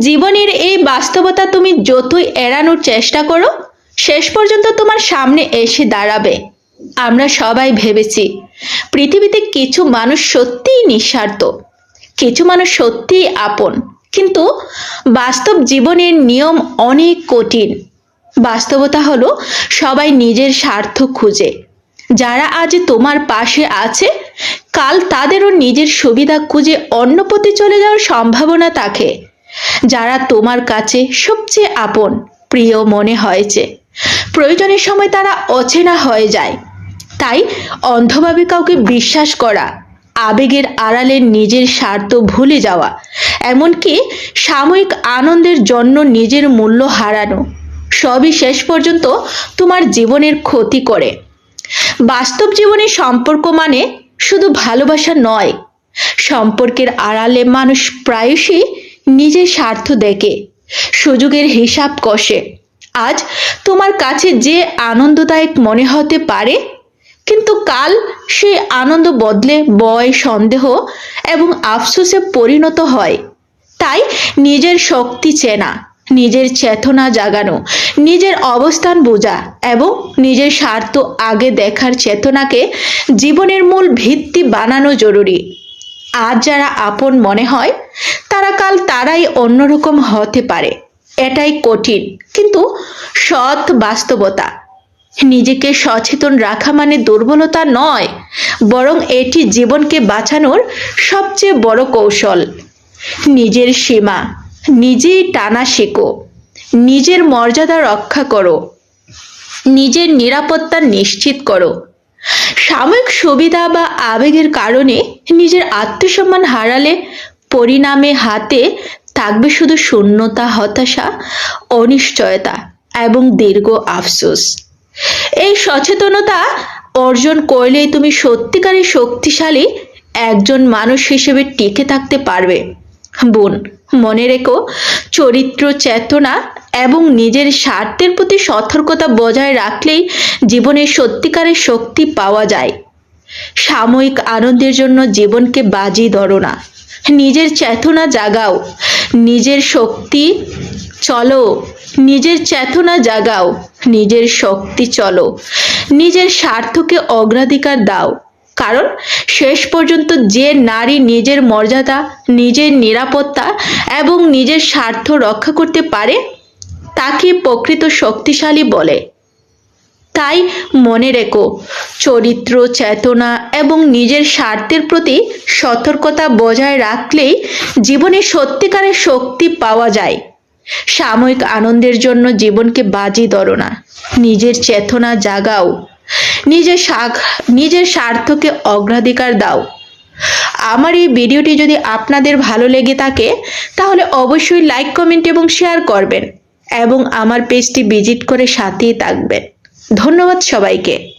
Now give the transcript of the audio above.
জীবনের এই বাস্তবতা তুমি যতই এড়ানোর চেষ্টা করো, শেষ পর্যন্ত তোমার সামনে এসে দাঁড়াবে। আমরা সবাই ভেবেছি, পৃথিবীতে কিছু মানুষ সত্যিই নিঃস্বার্থ, কিছু মানুষ সত্যিই আপন। কিন্তু বাস্তব জীবনের নিয়ম অনেক কঠিন। বাস্তবতা হলো সবাই নিজের স্বার্থ খুঁজে। যারা আজ তোমার পাশে আছে, কাল তাদেরও নিজের সুবিধা খুঁজে অন্য পথে চলে যাওয়ার সম্ভাবনা থাকে। যারা তোমার কাছে সবচেয়ে আপন, প্রিয় মনে হয়েছে। প্রয়োজনের সময় তারা অচেনা হয়ে যায়। তাই অন্ধভাবে কাউকে বিশ্বাস করা, আবেগের আড়ালে নিজের স্বার্থ ভুলে যাওয়া, এমনকি সাময়িক আনন্দের জন্য নিজের মূল্য হারানো, সবই শেষ পর্যন্ত তোমার জীবনের ক্ষতি করে। বাস্তব জীবনের সম্পর্ক মানে শুধু ভালোবাসা নয়, সম্পর্কের আড়ালে মানুষ প্রায়শই নিজের স্বার্থ দেখে, সুযোগের হিসাব কষে। আজ তোমার কাছে যে আনন্দদায়ক মনে হতে পারে, কিন্তু কাল সেই আনন্দ বদলে বয় সন্দেহ এবং আফসোসে পরিণত হয়। তাই নিজের শক্তি চেনা, নিজের চেতনা জাগানো, নিজের অবস্থান বোঝা এবং নিজের স্বার্থ আগে দেখার চেতনাকে জীবনের মূল ভিত্তি বানানো জরুরি। আজ যারা আপন মনে হয়, তারা কাল তারাই অন্যরকম হতে পারে। এটাই কঠিন, কিন্তু সৎ বাস্তবতা। নিজেকে সচেতন রাখা মানে দুর্বলতা নয়, বরং এটি জীবনকে বাঁচানোর সবচেয়ে বড় কৌশল। নিজের সীমা, নিজেই টানা শেখো। নিজের মর্যাদা রক্ষা করো। নিজের নিরাপত্তা নিশ্চিত করো। সাময়িক সুবিধা বা আবেগের কারণে নিজের আত্মসম্মান হারালে পরিণামে হাতে থাকবে শুধু শূন্যতা, হতাশা, অনিশ্চয়তা এবং দীর্ঘ আফসোস। এই সচেতনতা অর্জন করলেই তুমি সত্যিকারের শক্তিশালী একজন মানুষ হিসেবে টিকে থাকতে পারবে। বোন, মনে রেখো, চরিত্র, চেতনা এবং নিজের স্বার্থের প্রতি সতর্কতা বজায় রাখলেই জীবনে সত্যিকারের শক্তি পাওয়া যায়। সাময়িক আনন্দের জন্য জীবনকে বাজি ধরো না। নিজের চেতনা জাগাও। নিজের শক্তি চলো। নিজের চেতনা জাগাও। নিজের শক্তি চলো। নিজের স্বার্থকে অগ্রাধিকার দাও। কারণ শেষ পর্যন্ত যে নারী নিজের মর্যাদা, নিজের নিরাপত্তা এবং নিজের স্বার্থ রক্ষা করতে পারে তাকে প্রকৃত শক্তিশালী বলে। তাই মনে রেখো, চরিত্র, চেতনা এবং নিজের স্বার্থের প্রতি সতর্কতা বজায় রাখলেই জীবনে সত্যিকারের শক্তি পাওয়া যায়। সাময়িক আনন্দের জন্য জীবনকে বাজি ধরো না। নিজের চেতনা জাগাও। নিজের নিজের স্বার্থকে অগ্রাধিকার দাও। আমার এই ভিডিওটি যদি আপনাদের ভালো লেগে থাকে, তাহলে অবশ্যই লাইক কমেন্ট এবং শেয়ার করবেন। এবং আমার পেজটি ভিজিট করে সাথেই থাকবেন। ধন্যবাদ সবাইকে।